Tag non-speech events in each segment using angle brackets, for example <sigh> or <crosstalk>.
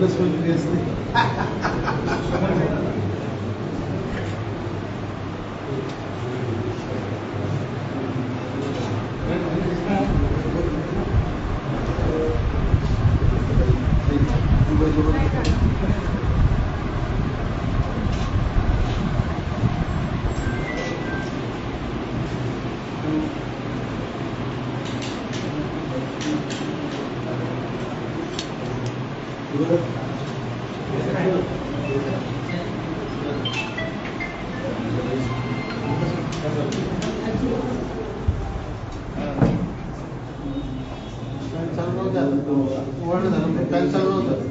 Plus वगैरे असते चालू नव्हतं वळण झालं पॅन चालू नव्हतं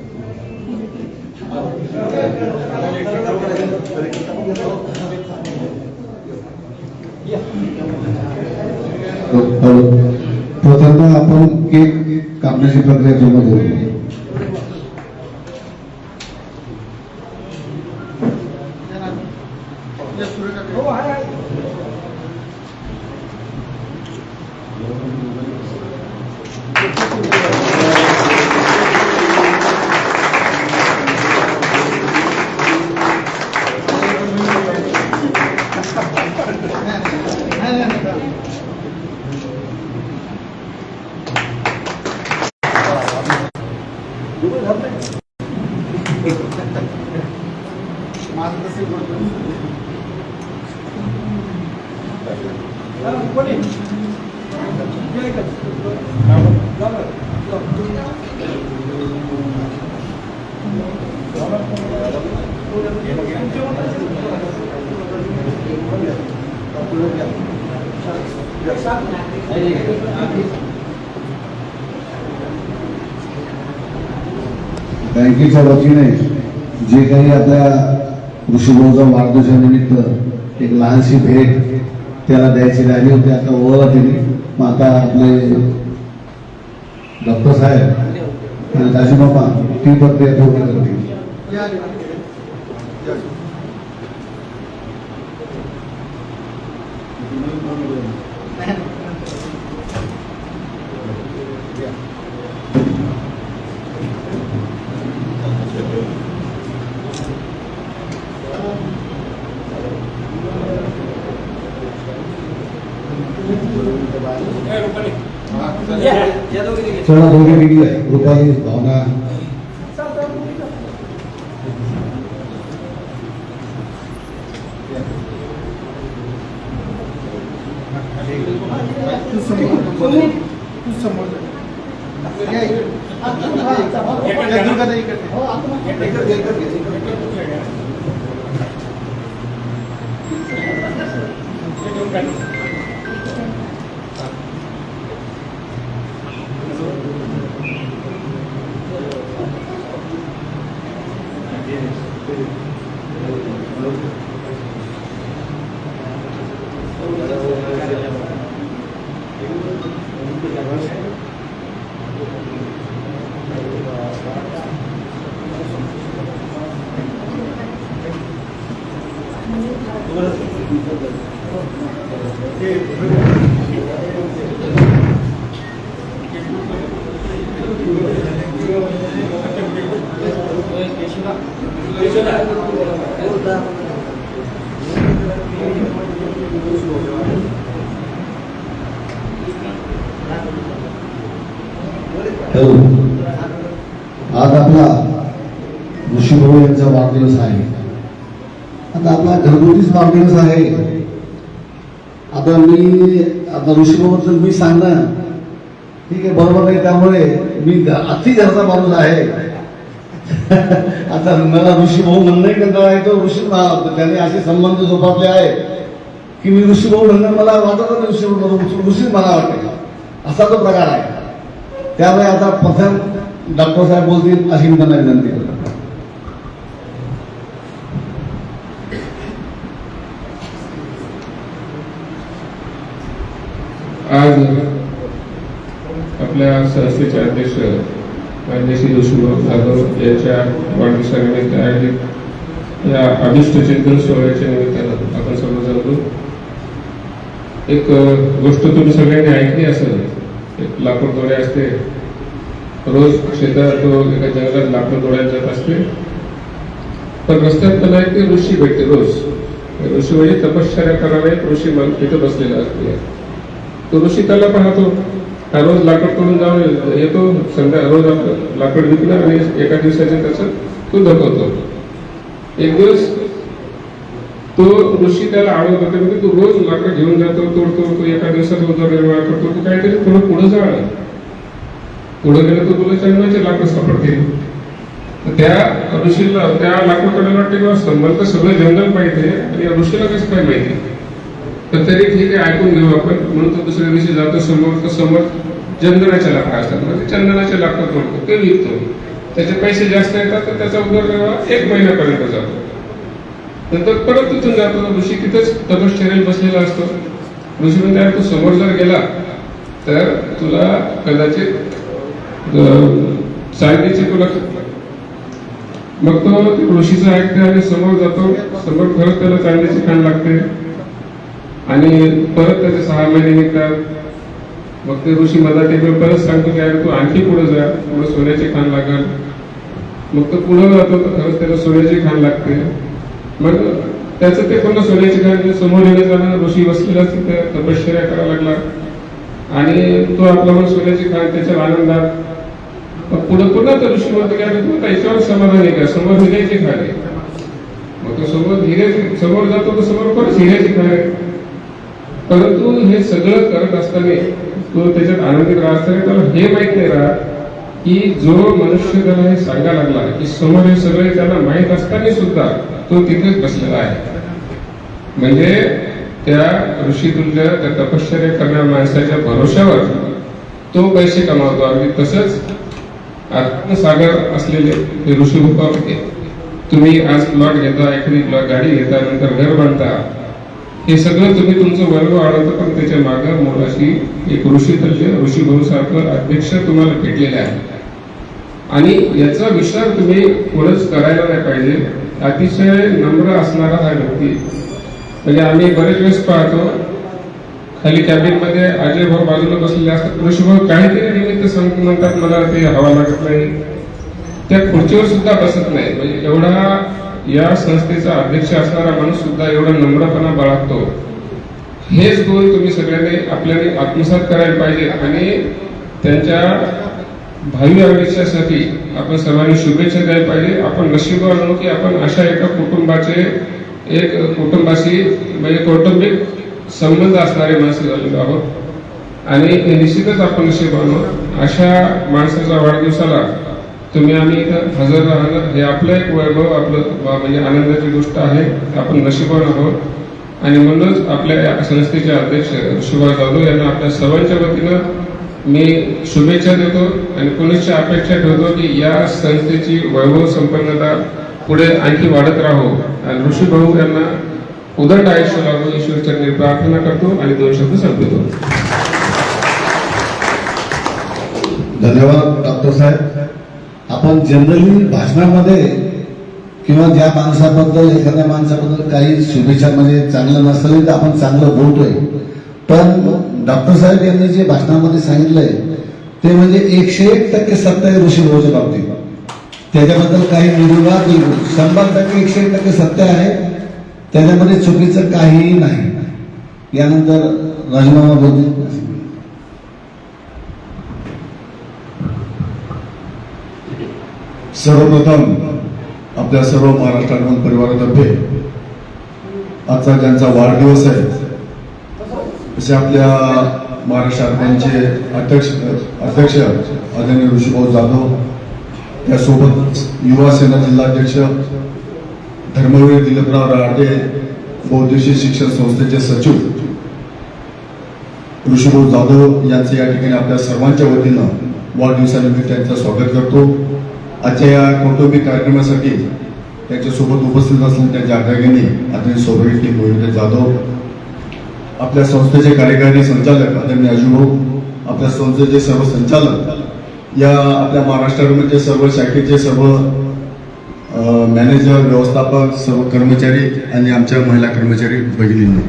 प्रथमतः आपण केक कापण्याची प्रक्रिया पूर्ण करू माझं बँकेच्या वतीने जे काही आपल्या ऋषीभाऊचा वाढदिवसानिमित्त एक लहानशी भेट त्याला द्यायची राहिली होती. आता ओळखला तिने. मग आता आपले डॉक्टर साहेब आणि बाबा ती प्रक्रिया पूर्ण करतील चला दोघे वेगळी आहे Rupali Bhavana Hello. आज आपला ऋषीभाऊ यांचा वाढदिवस आहे. आता आपला घरगुतीच वाढदिवस आहे. आता मी आता ऋषीभाऊचं मी सांगणं ठीक आहे बरोबर नाही त्यामुळे मी अति घरचा माणूस आहे. <laughs> आता मला ऋषी भाऊ म्हणणंही कंटाळा आहे तो ऋषी म्हणा त्याने असे संबंध जोपासले आहेत की मी ऋषी भाऊ म्हणणं मला वाटत ऋषी ऋषी मला वाटते असा तो प्रकार आहे. त्यामुळे आता प्रथम डॉक्टर साहेब बोलतील अशी मी त्यांना विनंती करतो. आज आपल्या संस्थेचे अध्यक्ष मान्य श्री जोशीभाऊ जाधव यांच्या वाढदिवसानिमित्त आयोजित या अभिष्टचिंतन सोहळ्याच्या निमित्तानं आपण सर्व जमलो एक गोष्ट तुम्ही सगळ्यांनी ऐकली असेल एक लाकूड दोडे असते. रोज शेतात तो एका जंगलात लाकूड दोड्यात जात असते. पण रस्त्यात त्याला एक ऋषी भेटते रोज. ऋषी म्हणजे तपश्चर्या करणारा एक ऋषी मान तिथं बसलेला असते. तो ऋषी त्याला पाहतो. हा रोज लाकड तोडून जाऊन येतो संध्या रोज आपलं लाकूड विकणार आणि एका दिवसाचे त्याचं तो धकवतो एक दिवस तो ऋषी त्याला आवडत होता म्हणजे तू रोज लाकड घेऊन जातो तोडतो तो एका दिवसात उदरनिर्वाह करतो तू काहीतरी थोडं पुढे जा पुढे गेलं तर तुला चंद्राचे लाकड सापडतील. त्या ऋषीला त्या लाकूड वाटते किंवा संबंध सगळं जंगल पाहिजे आणि या ऋषीला कसं काय माहिती? तर तरी ठीक आहे ऐकून घेऊ आपण. म्हणून तो दुसऱ्या दिवशी जातो समोर तर समोर चंदनाच्या लाकडं असतात. म्हणजे चंदनाच्या लाकडं तोडतो ते विकतो. त्याचे पैसे जास्त येतात तर त्याचा उदरनिर्वाह एक महिन्यापर्यंत जातो. नंतर परत तिथून जातो ऋषी तिथेच तपश्चर्याला बसलेला असतो. ऋषी म्हणते तू समोर जर गेला तर तुला कदाचित अं, तुला मग तो ऋषीचं ऐकते आणि समोर जातो. समोर खरंच त्याला चांदीची खाण लागते. आणि परत त्याचे सहा महिने निघतात. मग ते ऋषी मदत येतो परत सांगतो की तू आणखी पुढे जा. पुढे सोन्याचे खाण लागल. मग तो पुढे जातो तर खरंच त्याला सोन्याची खाण लागते. मग त्याचं ते पूर्ण सोन्याची खाण समोर येण्याचा जाणं ऋषी बसलेला त्या तपश्चर्या करायला लागला. आणि तो आपला पण सोन्याची खाण त्याच्या आनंदात. मग पुढे पुन्हा तर ऋषी म्हणतो की तू त्याच्यावर समाधान आहे का? समोर हिऱ्याची खाण आहे. मग तो समोर हिऱ्याची समोर जातो तर समोर परत हिऱ्याची खाण आहे. परंतु हे सगळं करत असताना तो त्याच्यात आनंदित राहत असताना त्याला हे माहीत नाही राहत की जो मनुष्य त्याला हे सांगा लागला की समोर हे सगळे त्याला माहीत असताना सुद्धा तो तिथेच बसलेला आहे. म्हणजे त्या ऋषीतुल्य त्या तपश्चर्या करणाऱ्या माणसाच्या भरोशावर तो पैसे कमावतो. अगदी तसंच आत्मसागर असलेले हे ऋषी होते. तुम्ही आज प्लॉट घेता एखादी गाडी घेता नंतर घर बांधता हे सगळं तुम्ही तुमचं वर्ग वाढवतं पण त्याच्या मागं मोलाशी एक ऋषी तल्य ऋषी सारखं अध्यक्ष तुम्हाला भेटलेले आहे आणि याचा विचार तुम्ही पुढेच करायला नाही पाहिजे. अतिशय नम्र असणारा हा व्यक्ती. म्हणजे आम्ही बरेच वेळेस पाहतो खाली कॅबिनमध्ये अजय भाऊ बाजूला बसलेले असतात. ऋषी भाऊ काहीतरी निमित्त सांगतो म्हणतात मला ते हवा लागत नाही. त्या खुर्चीवर सुद्धा बसत नाही. म्हणजे एवढा या संस्थेचा अध्यक्ष असणारा माणूस सुद्धा एवढा नम्रपणा बाळगतो. हेच गुण तुम्ही सगळ्यांनी आपल्याने आत्मसात करायला पाहिजे आणि त्यांच्या भावी आयुष्यासाठी आपण सर्वांनी शुभेच्छा द्यायला पाहिजे. आपण नशीबवान आहोत की आपण अशा एका कुटुंबाचे एक कुटुंबाशी म्हणजे कौटुंबिक संबंध असणारे माणसं झालेलो आहोत. आणि निश्चितच आपण नशीबवान आहोत अशा माणसाच्या वाढदिवसाला तुम्ही आम्ही इथं हजर राहणं हे आपलं एक वैभव आपलं म्हणजे आनंदाची गोष्ट आहे. आपण नशीबवान आहोत. आणि म्हणूनच आपल्या या संस्थेचे अध्यक्ष सुभाष जाधव यांना आपल्या सर्वांच्या वतीनं मी शुभेच्छा देतो आणि पुनश्च अपेक्षा ठेवतो की या संस्थेची वैभव संपन्नता पुढे आणखी वाढत राहो. आणि ऋषी भाऊ यांना उदंड आयुष्य लाभो ईश्वरचरणी प्रार्थना करतो आणि दोन शब्द संपवतो. धन्यवाद डॉक्टर साहेब. आपण जनरली भाषणामध्ये किंवा ज्या माणसाबद्दल एखाद्या माणसाबद्दल काही शुभेच्छा म्हणजे चांगलं नसलं तर आपण चांगलं बोलतोय. पण डॉक्टर साहेब यांनी जे भाषणामध्ये सांगितलंय ते म्हणजे एकशे एक टक्के सत्य आहे ऋषी भाऊच्या बाबतीत. त्याच्याबद्दल काही निर्वाद नाही शंभर टक्के एकशे एक टक्के सत्य आहे. त्याच्यामध्ये चुकीचं काहीही नाही. यानंतर राजीनामा बोलतील सर्वप्रथम आपल्या सर्व महाराष्ट्र आगमन परिवारातर्फे आजचा ज्यांचा वाढदिवस आहे असे आपल्या महाराष्ट्र आगमनचे अध्यक्ष अध्यक्ष आदरणीय ऋषीभाऊ जाधव त्यासोबत युवा सेना जिल्हाध्यक्ष धर्मवीर दिलीपराव राटे बौद्धिशी शिक्षण संस्थेचे सचिव ऋषीभाऊ जाधव यांचे या ठिकाणी आपल्या सर्वांच्या वतीनं वाढदिवसानिमित्त त्यांचं स्वागत करतो. आजच्या या कौटुंबिक कार्यक्रमासाठी त्यांच्यासोबत उपस्थित असलेल्या त्यांच्या आग्रहाने आदरणीय सोबरी टी जाधव आपल्या संस्थेचे कार्यकारी संचालक आदरणीय अजूभाऊ आपल्या संस्थेचे सर्व संचालक या आपल्या महाराष्ट्रामध्ये सर्व शाखेचे सर्व मॅनेजर व्यवस्थापक सर्व कर्मचारी आणि आमच्या महिला कर्मचारी भगिनींनी.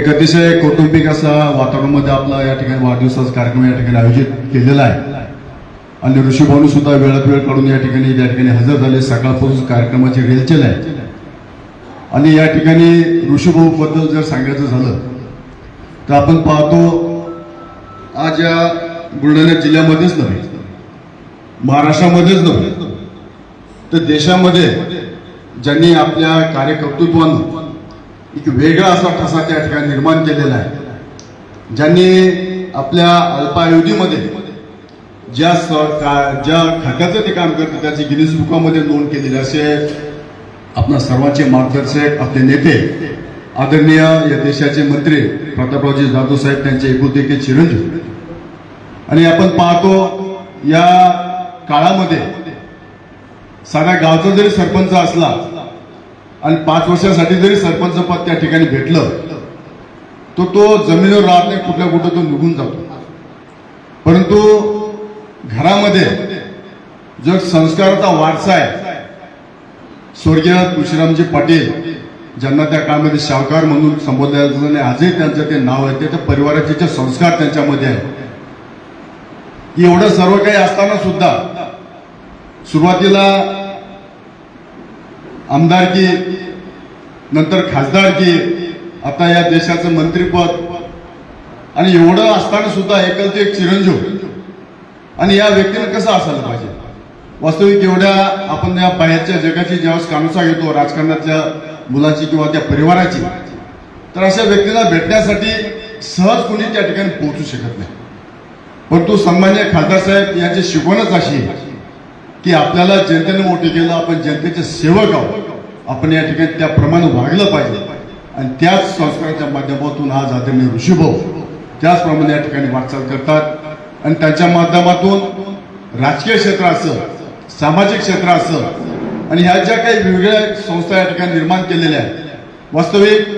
एक अतिशय कौटुंबिक असा वातावरणामध्ये आपला या ठिकाणी वाढदिवसाचा कार्यक्रम या ठिकाणी आयोजित केलेला आहे. आणि ऋषीभाऊनी सुद्धा वेळात वेळ काढून या ठिकाणी या ठिकाणी हजर झाले. सकाळपासून कार्यक्रमाची रेलचेल आहे. आणि या ठिकाणी ऋषीभाऊ बद्दल जर सांगायचं झालं तर आपण पाहतो आज या बुलढाणा जिल्ह्यामध्येच नव्हे महाराष्ट्रामध्येच नव्हे तर देशामध्ये ज्यांनी आपल्या कार्यकर्तृत्वानं एक वेगळा असा ठसा त्या ठिकाणी निर्माण केलेला आहे ज्यांनी आपल्या अल्पायुधीमध्ये ज्या स ज्या खात्याचं ते काम करते त्याची गिनीज बुकामध्ये नोंद केलेली असे आपणा सर्वांचे मार्गदर्शक आपले नेते आदरणीय या देशाचे मंत्री प्रतापरावजी जाधव साहेब त्यांचे एकुलते चिरंजीव. आणि आपण पाहतो या काळामध्ये साध्या गावचा जरी सरपंच असला आणि पाच वर्षासाठी जरी सरपंच पद त्या ठिकाणी भेटलं तो तो जमिनीवर राहत नाही कुठल्या कुठं तो निघून जातो. परंतु घरामध्ये जो संस्काराचा वारसा आहे स्वर्गीय तुळशीरामजी पाटील ज्यांना त्या काळामध्ये सावकार म्हणून संबोधलं जात आणि आजही त्यांचं ते नाव आहे ते त्या परिवाराचे जे संस्कार त्यांच्यामध्ये आहे एवढं सर्व काही असताना सुद्धा सुरुवातीला आमदारकी नंतर खासदारकी आता या देशाचं मंत्रीपद आणि एवढं असताना सुद्धा एकलते एक चिरंजीव आणि या व्यक्तीनं कसं असायला पाहिजे? वास्तविक एवढ्या आपण या बाहेरच्या जगाची ज्यावेळेस कानुसा घेतो राजकारणातल्या मुलाची किंवा त्या परिवाराची तर अशा व्यक्तीला भेटण्यासाठी सहज कुणी त्या ठिकाणी पोहोचू शकत नाही. परंतु सन्मान्य खासदार साहेब यांची शिकवणच अशी आहे की आपल्याला जनतेने मोठे केलं आपण जनतेचे सेवक आहोत. आपण या ठिकाणी त्याप्रमाणे वागलं पाहिजे. आणि त्याच संस्काराच्या माध्यमातून आज आदरणीय ऋषीभाऊ त्याचप्रमाणे या ठिकाणी वाटचाल करतात. आणि त्यांच्या माध्यमातून राजकीय क्षेत्र असं सामाजिक क्षेत्र असं आणि ह्या ज्या काही वेगवेगळ्या संस्था या ठिकाणी निर्माण केलेल्या आहेत वास्तविक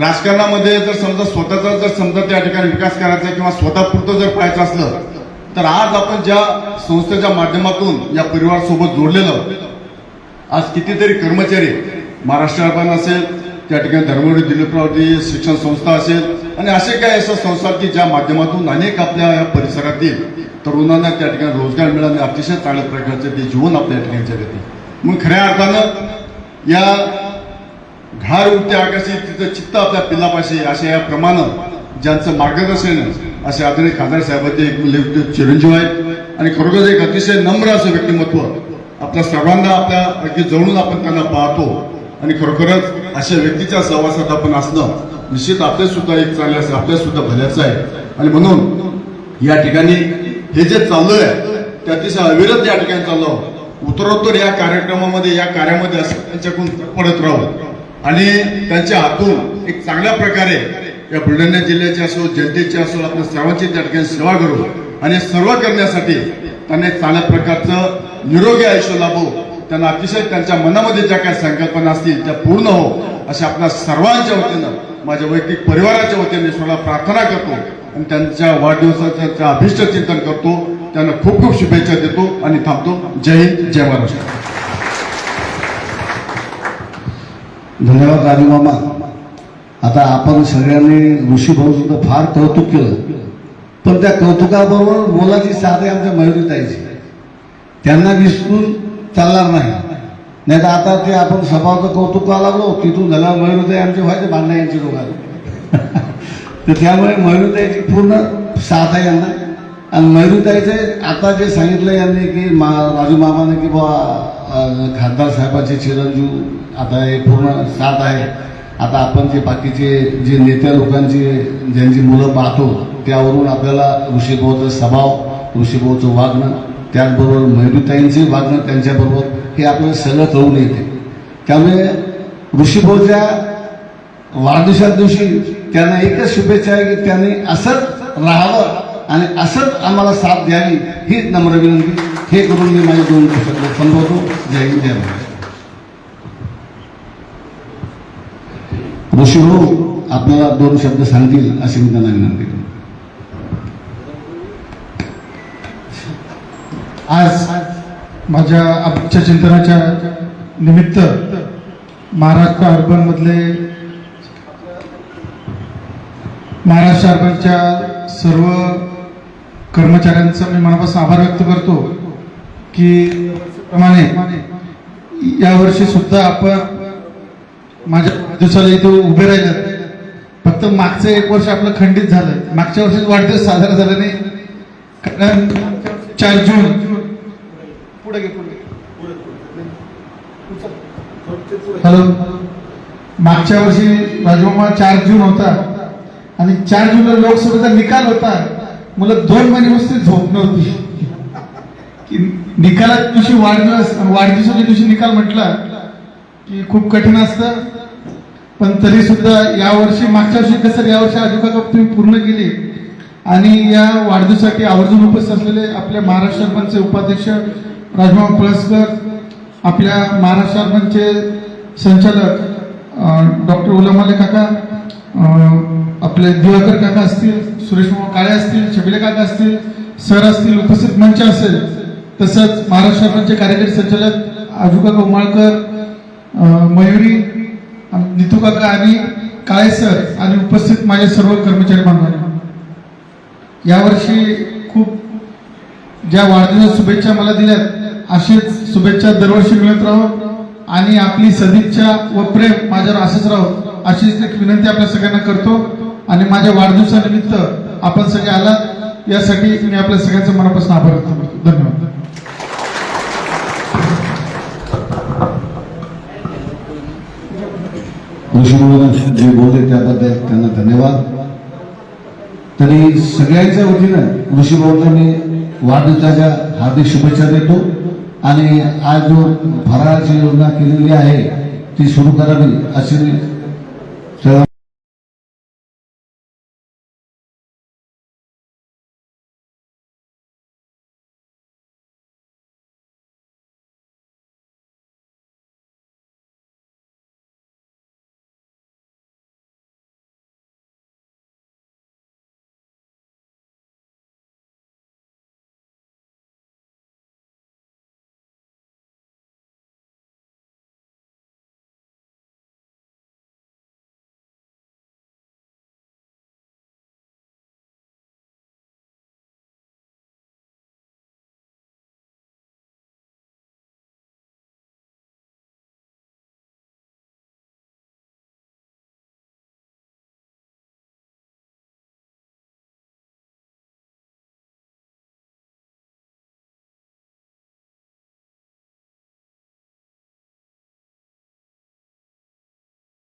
राजकारणामध्ये जर समजा स्वतःचा जर समजा त्या ठिकाणी विकास करायचा किंवा स्वतःपुरतं जर पाहायचं असलं तर आज आपण ज्या संस्थेच्या माध्यमातून या परिवारासोबत जोडलेलं आज कितीतरी कर्मचारी महाराष्ट्र असेल त्या ठिकाणी धर्मवीर दिलीपरावजी शिक्षण संस्था असेल आणि असे काही अशा संस्था की ज्या माध्यमातून अनेक आपल्या या परिसरातील तरुणांना त्या ठिकाणी रोजगार मिळाले अतिशय चांगल्या प्रकारचे ते जीवन आपल्या ठिकाणी जगत मग खऱ्या अर्थानं या घार उठते आकाशी तिथं चित्त आपल्या पिल्लापाशी अशा या प्रमाणं ज्यांचं मार्गदर्शन असे आदरणीय खासदार साहेबांचे एक चिरंजीव आहेत. आणि खरोखरच एक अतिशय नम्र असं व्यक्तिमत्व आपल्या सर्वांना आपल्या अगदी जवळून आपण त्यांना पाहतो. आणि खरोखरच अशा व्यक्तीच्या सहवासात आपण असणं निश्चित आपल्या सुद्धा एक चांगलं असं आपल्या सुद्धा भल्याचं आहे. आणि म्हणून या ठिकाणी हे जे चालू आहे ते अतिशय अविरत या ठिकाणी चाललो उत्तरोत्तर या कार्यक्रमामध्ये या कार्यामध्ये असं त्यांच्याकडून पडत राहू. आणि त्यांच्या हातून एक चांगल्या प्रकारे या बुलढाणा जिल्ह्याचे असो जनतेचे असो आपल्या सर्वांची त्या ठिकाणी सेवा करू. आणि सर्व करण्यासाठी त्यांना एक चांगल्या प्रकारचं निरोगी आयुष्य लाभो. त्यांना अतिशय त्यांच्या मनामध्ये ज्या काही संकल्पना असतील त्या पूर्ण हो अशा आपल्या सर्वांच्या वतीनं माझ्या वैयक्तिक परिवाराच्या वतीने ईश्वराला प्रार्थना करतो आणि त्यांच्या वाढदिवसाच्या अभिष्ट चिंतन करतो त्यांना खूप खूप शुभेच्छा देतो आणि थांबतो. जय हिंद जय महाराष्ट्र. धन्यवाद राजू मामा. आता आपण सगळ्यांनी ऋषीभाऊ सुद्धा फार कौतुक केलं. पण त्या कौतुकाबरोबर मोलाची साधे आमच्या मयुरीताईची त्यांना विसरून चालणार नाही. नाही तर आता ते आपण स्वभावाचं कौतुकाला लागलो तिथून झाला मयुरीताई आमचे व्हायचे भांडणं यांची दोघांना <laughs> तर त्यामुळे मयुरीताईची पूर्ण साथ आहे यांना. आणि मयुरीताईचे आता जे सांगितलं यांनी की मा राजू मामाने की बा खासदार साहेबाचे चिरंजीव आता हे पूर्ण साथ आहे. आता आपण जे बाकीचे जे नेत्या लोकांची ज्यांची मुलं पाहतो त्यावरून आपल्याला ऋषीभाऊचा स्वभाव ऋषीभाऊचं वागणं त्याचबरोबर मयुरीताईंचे वागणं त्यांच्याबरोबर हे आपल्याला सगळं कळून येते. त्यामुळे ऋषीभाऊच्या वाढदिवसा दिवशी त्यांना एकच शुभेच्छा आहे की त्यांनी असंच राहावं आणि असंच आम्हाला साथ द्यावी हीच नम्र विनंती. हे करून मी माझ्या दोन शब्द संबोधतो जय हिंद जय महाराष्ट्र. ऋषीभाऊ आपल्याला दोन शब्द सांगतील अशी मी त्यांना विनंती करतो. आज माझ्या आजच्या चिंतनाच्या निमित्त महाराष्ट्र अर्बनमधले महाराष्ट्र अर्बनच्या सर्व कर्मचाऱ्यांचा मी मनापासून आभार व्यक्त करतो की प्रमाणे यावर्षी सुद्धा आपण माझ्या दिवसाला इथे उभे राहिले फक्त मागचं एक वर्ष आपलं खंडित झालं. मागच्या वर्षी वाढदिवस साजरा झाला नाही कारण चार जून पुढे घे पुढे हॅलो मागच्या वर्षी राजमामा चार जून होता आणि चार जूनला लोकसभेचा निकाल होता. मला दोन महिने नुसती झोप नव्हती. की निकालात दिवशी वाढदिवस वाढदिवसाच्या दिवशी निकाल म्हटला की खूप कठीण असतं. पण तरी सुद्धा यावर्षी मागच्या वर्षी कसं यावर्षी आजोबा कप तुम्ही पूर्ण केली. आणि या वाढदिवसाठी आवर्जून उपस्थित असलेले आपल्या महाराष्ट्र अर्बनचे उपाध्यक्ष राजमामा पळसकर आपल्या महाराष्ट्र अर्बनचे संचालक डॉक्टर उलामाले काका आपले दिवाकर काका असतील सुरेश काळे असतील छबिले काका असतील सर असतील उपस्थित मंच असेल तसंच महाराष्ट्र अर्बनचे कार्यकारी संचालक आजूकाका उमाळकर मयुरी नितू काका आणि काळे सर आणि उपस्थित माझे सर्व कर्मचारी बांधवांना. यावर्षी खूप ज्या वाढदिवस शुभेच्छा मला दिल्यात अशीच शुभेच्छा दरवर्षी मिळत राहो. आणि आपली सदिच्छा व प्रेम माझ्यावर असंच राहो अशीच एक विनंती आपल्या सगळ्यांना करतो. आणि माझ्या वाढदिवसानिमित्त आपण सगळे आलात. यासाठी मी आपल्या सगळ्यांचं मनापासून आभार व्यक्त करतो. धन्यवाद. जे बोलले त्याबद्दल त्यांना धन्यवाद. तरी सगळ्यांच्या वतीनं ऋषी मी वाढदिवसाच्या हार्दिक शुभेच्छा देतो. आणि आज जो फराळाची योजना केलेली आहे ती सुरू करावी अशी